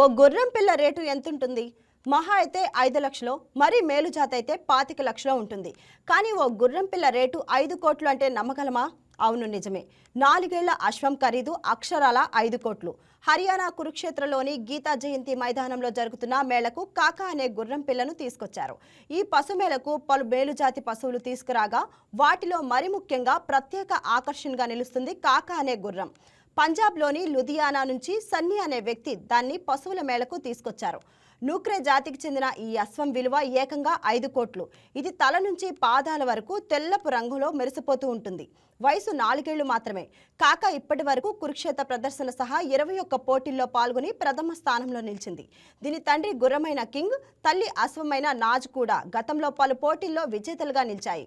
ఓ గుర్రం పిల్ల రేటు ఎంతుంటుంది? మహా అయితే ఐదు లక్షలు మరీ మేలు జాతి అయితే పాతిక లక్షలో ఉంటుంది. కానీ ఓ గుర్రం పిల్ల రేటు ఐదు కోట్లు అంటే నమ్మగలమా? అవును నిజమే. నాలుగేళ్ళ అశ్వం ఖరీదు అక్షరాల ఐదు కోట్లు. హర్యానా కురుక్షేత్రలోని గీతా జయంతి మైదానంలో జరుగుతున్న మేళకు కాకా అనే గుర్రం పిల్లను తీసుకొచ్చారు. ఈ పశుమేళకు పలు మేలుజాతి పశువులు తీసుకురాగా వాటిలో మరి ముఖ్యంగా ప్రత్యేక ఆకర్షణగా నిలుస్తుంది కాకా అనే గుర్రం. పంజాబ్లోని లుధియానా నుంచి సన్నీ అనే వ్యక్తి దాన్ని పశువుల మేళకు తీసుకొచ్చారు. నూక్రే జాతికి చెందిన ఈ అశ్వం విలువ ఏకంగా ఐదు కోట్లు. ఇది తల నుంచి పాదాల వరకు తెల్లపు రంగులో మెరిసిపోతూ ఉంటుంది. వయసు నాలుగేళ్ళు మాత్రమే. కాక ఇప్పటి వరకు కురుక్షేత్ర ప్రదర్శన సహా ఇరవై ఒక్క పోటీల్లో పాల్గొని ప్రథమ స్థానంలో నిలిచింది. దీని తండ్రి గుర్రమైన కింగ్ తల్లి అశ్వమైన నాజ్ కూడా గతంలో పలు పోటీల్లో విజేతలుగా నిలిచాయి.